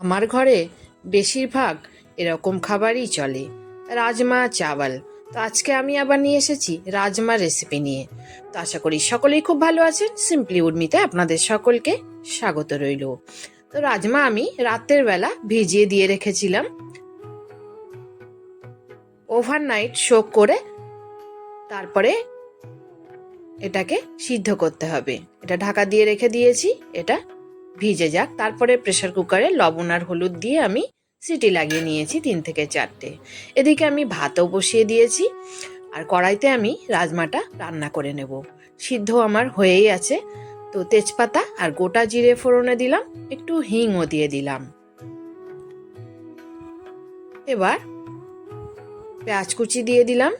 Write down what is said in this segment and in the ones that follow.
আমার ঘরে বেশিরভাগ এরকম খাবারই চলে। রাজমা, চাওয়াল। তো আজকে আমি আবার নিয়ে এসেছি রাজমা রেসিপি নিয়ে। তো আশা করি সকলেই খুব ভালো আছেন। সিম্পলি উর্মিতে আপনাদের সকলকে স্বাগত রইল। তো রাজমা, আমি রাতের বেলা ভিজিয়ে দিয়ে রেখেছিলাম। ওভারনাইট শোক করে তারপরে এটাকে সিদ্ধ করতে হবে। এটা ঢাকা দিয়ে রেখে দিয়েছি। এটা ভিজে যাক। তারপরে প্রেশার কুকারে লবণ আর হলুদ দিয়ে আমি সিটি লাগিয়ে নিয়েছি তিন থেকে চারটে। এদিকে আমি ভাতও বসিয়ে দিয়েছি আর কড়াইতে আমি রাজমাটা রান্না করে নেব। সিদ্ধ আমার হয়েই আছে। তো তেজপাতা আর গোটা জিরে ফোড়নে দিলাম, একটু হিংও দিয়ে দিলাম। এবার পেঁয়াজ কুচি দিয়ে দিলাম।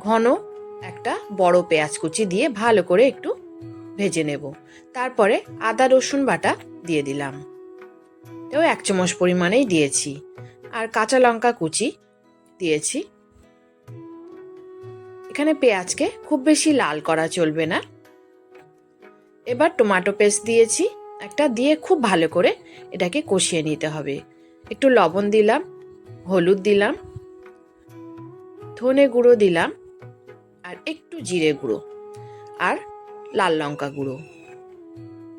ঘন একটা বড় পেঁয়াজ কুচি দিয়ে ভালো করে একটু ভেজে নেব। তারপরে আদা, রসুন বাটা দিয়ে দিলাম। এও এক চামচ পরিমাণেই দিয়েছি। আর কাঁচা লঙ্কা কুচি দিয়েছি। এখানে পেঁয়াজকে খুব বেশি লাল করা চলবে না। এবার টমেটো পেস্ট দিয়েছি। একটা দিয়ে খুব ভালো করে এটাকে কষিয়ে নিতে হবে। একটু লবণ দিলাম, হলুদ দিলাম, ধনে গুঁড়ো দিলাম, আর একটু জিরে গুঁড়ো। আর লাল লঙ্কা গুঁড়ো।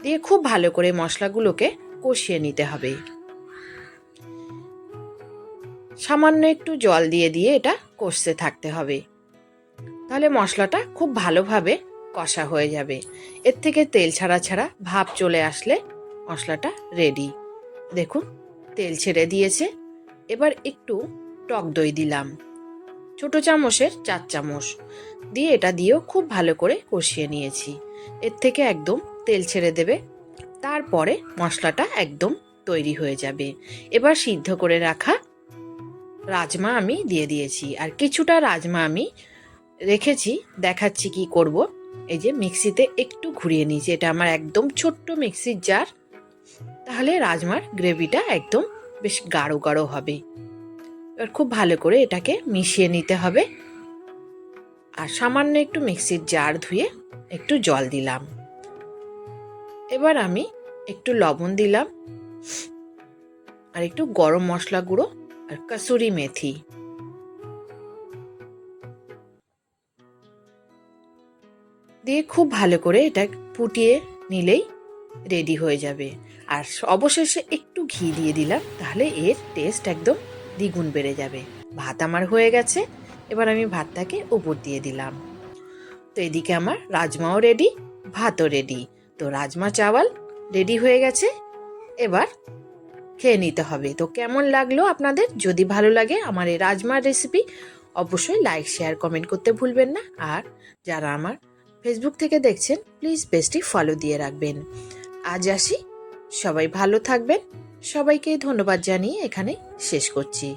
দিয়ে খুব ভালো করে মশলাগুলোকে কষিয়ে নিতে হবে। সামান্য একটু জল দিয়ে দিয়ে এটা কষতে থাকতে হবে। তাহলে মশলাটা খুব ভালোভাবে কষা হয়ে যাবে। এর থেকে তেল ছাড়া ছাড়া ভাপ চলে আসলে মশলাটা রেডি দেখুন, তেল ছেড়ে দিয়েছে। এবার একটু টক দই দিলাম। ছোট চামচের চার চামচ। দিয়ে এটা দিয়েও খুব ভালো করে কষিয়ে নিয়েছি। এর থেকে একদম তেল ছেড়ে দেবে। তারপরে মশলাটা একদম তৈরি হয়ে যাবে। এবার সিদ্ধ করে রাখা রাজমা আমি দিয়ে দিয়েছি। আর কিছুটা রাজমা আমি রেখেছি। দেখাচ্ছি কি করব। এই যে মিক্সিতে একটু ঘুরিয়ে নিয়েছি। এটা আমার একদম ছোট্ট মিক্সির জার। তাহলে রাজমার গ্রেভিটা একদম বেশ গাঢ় গাঢ় হবে। এবার খুব ভালো করে এটাকে মিশিয়ে নিতে হবে। আর সামান্য একটু মিক্সির জার ধুয়ে একটু জল দিলাম। এবার আমি একটু লবণ দিলাম। আর একটু গরম মশলা গুঁড়ো আর কাসুরি মেথি। দিয়ে খুব ভালো করে এটা ফুটিয়ে নিলেই রেডি হয়ে যাবে। আর অবশেষে একটু ঘি দিয়ে দিলাম, তাহলে এর টেস্ট একদম দ্বিগুণ বেড়ে যাবে। ভাত আমার হয়ে গেছে, এবার আমি ভাতটাকে উপর দিয়ে দিলাম। তো এদিকে আমার রাজমাও রেডি ভাতও রেডি তো রাজমা চাওয়াল রেডি হয়ে গেছে, এবার খেয়ে নিতে হবে। তো কেমন লাগল আপনাদের? যদি ভালো লাগে আমার এই রাজমার রেসিপি অবশ্যই লাইক শেয়ার কমেন্ট করতে ভুলবেন না। আর যারা আমার ফেসবুক থেকে দেখছেন প্লিজ পেজটি ফলো দিয়ে রাখবেন। আজ আসি, সবাই ভালো থাকবেন। সবাইকে ধন্যবাদ জানিয়ে এখানে শেষ করছি।